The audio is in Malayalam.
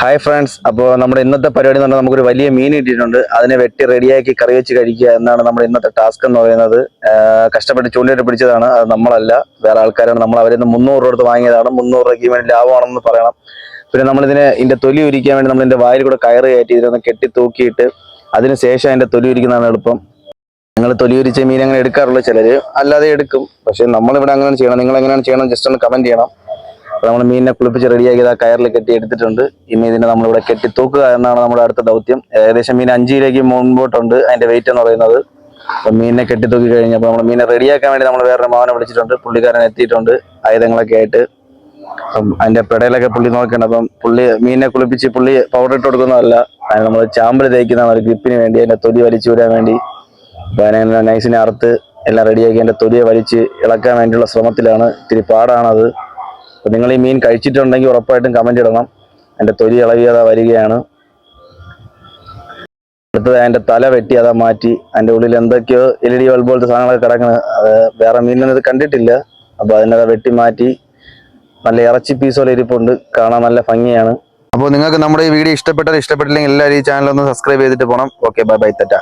ഹായ് ഫ്രണ്ട്സ് അപ്പോൾ നമ്മുടെ ഇന്നത്തെ പരിപാടി എന്ന് പറഞ്ഞാൽ നമുക്കൊരു വലിയ മീൻ കിട്ടിയിട്ടുണ്ട്. അതിനെ വെട്ടി റെഡിയാക്കി കറി വെച്ച് കഴിക്കുക എന്നാണ് നമ്മുടെ ഇന്നത്തെ ടാസ്ക് എന്ന് പറയുന്നത്. കഷ്ടപ്പെട്ട് ചൂണ്ടയിട്ട് പിടിച്ചതാണ്. അത് നമ്മളല്ല. വേറെ ആൾക്കാരാണ്. നമ്മൾ അവരിൽ നിന്ന് മുന്നൂറ് രൂപ വാങ്ങിയതാണ്. മുന്നൂറ് രൂപയ്ക്ക് വേണ്ടി ലാഭമാണെന്ന് പറയണം. പിന്നെ നമ്മളിതിനെ ഇതിന്റെ തൊലി ഉരിക്കാൻ വേണ്ടി നമ്മൾ ഇതിന്റെ വായിൽ കൂടെ കയറ് കയറ്റി ഇതിനൊന്ന് കെട്ടി തൂക്കിയിട്ട് അതിന് ശേഷം അതിന്റെ തൊലി ഉരിക്കുന്നതാണ് എളുപ്പം. ഞങ്ങൾ തൊലി ഉരിച്ച മീൻ അങ്ങനെ എടുക്കാറുള്ളൂ ചിലർ അല്ലാതെ എടുക്കും. പക്ഷെ നമ്മളിവിടെ അങ്ങനെ ചെയ്യണം. നിങ്ങൾ എങ്ങനെയാണ് ചെയ്യണം ജസ്റ്റ് ഒന്ന് കമന്റ് ചെയ്യണം. നമ്മൾ മീനിനെ കുളിപ്പിച്ച് റെഡിയാക്കി ആ കയറിൽ കെട്ടി എടുത്തിട്ടുണ്ട്. ഇനി ഇതിനെ നമ്മളിവിടെ കെട്ടി തൂക്കുക എന്നാണ് നമ്മുടെ അടുത്ത ദൗത്യം. ഏകദേശം മീൻ അഞ്ചിലേക്ക് മുൻപോട്ടുണ്ട് അതിന്റെ വെയിറ്റ് എന്ന് പറയുന്നത്. അപ്പം മീനിനെ കെട്ടി തൂക്കി കഴിഞ്ഞപ്പോൾ നമ്മൾ മീനെ റെഡിയാക്കാൻ വേണ്ടി നമ്മൾ വേറെ മാവനെ വിളിച്ചിട്ടുണ്ട്. പുള്ളിക്കാരൻ എത്തിയിട്ടുണ്ട്. ആയുധങ്ങളൊക്കെ ആയിട്ട്. അപ്പം അതിന്റെ പെടയിലൊക്കെ പുള്ളി നോക്കണം അപ്പം പുള്ളി മീനിനെ കുളിപ്പിച്ച് പുള്ളി പൗഡർ ഇട്ട് കൊടുക്കുന്നതല്ല. അതിന് നമ്മൾ ചാമ്പൽ തേക്കുന്നതാണ് ഒരു ഗ്രിപ്പിന് വേണ്ടി അതിന്റെ തൊലി വലിച്ചു വിടാൻ വേണ്ടി. അപ്പൊ നൈസിനെ അറുത്ത് എല്ലാം റെഡിയാക്കി അതിന്റെ തൊലിയെ വലിച്ച് ഇളക്കാൻ വേണ്ടിയുള്ള ശ്രമത്തിലാണ്. ഇത്തിരി പാടാണത്. അപ്പൊ നിങ്ങൾ ഈ മീൻ കഴിച്ചിട്ടുണ്ടെങ്കിൽ ഉറപ്പായിട്ടും കമന്റ് ഇടണം. അതിന്റെ തൊലി ഇളകി അതാ വരികയാണ്. അടുത്തത് അതിന്റെ തല വെട്ടി അതാ മാറ്റി. അതിന്റെ ഉള്ളിൽ എന്തൊക്കെയോ എൽ ഇ ഡി ബൾബ് പോലത്തെ സാധനങ്ങളൊക്കെ കിടക്കുന്നത് അത് വേറെ മീനിനൊന്നും ഇത് കണ്ടിട്ടില്ല. അപ്പൊ അതാ വെട്ടി മാറ്റി. നല്ല ഇറച്ചി പീസ് പോലെ ഇരിപ്പുണ്ട്. കാണാൻ നല്ല ഭംഗിയാണ്. അപ്പോൾ നിങ്ങൾക്ക് നമ്മുടെ ഈ വീഡിയോ ഇഷ്ടപ്പെട്ടാൽ ഇഷ്ടപ്പെട്ടില്ലെങ്കിൽ എല്ലാവരും ഈ ചാനലൊന്ന് സബ്സ്ക്രൈബ് ചെയ്തിട്ട് പോകണം ഓക്കെ ബൈ ബൈ തെറ്റ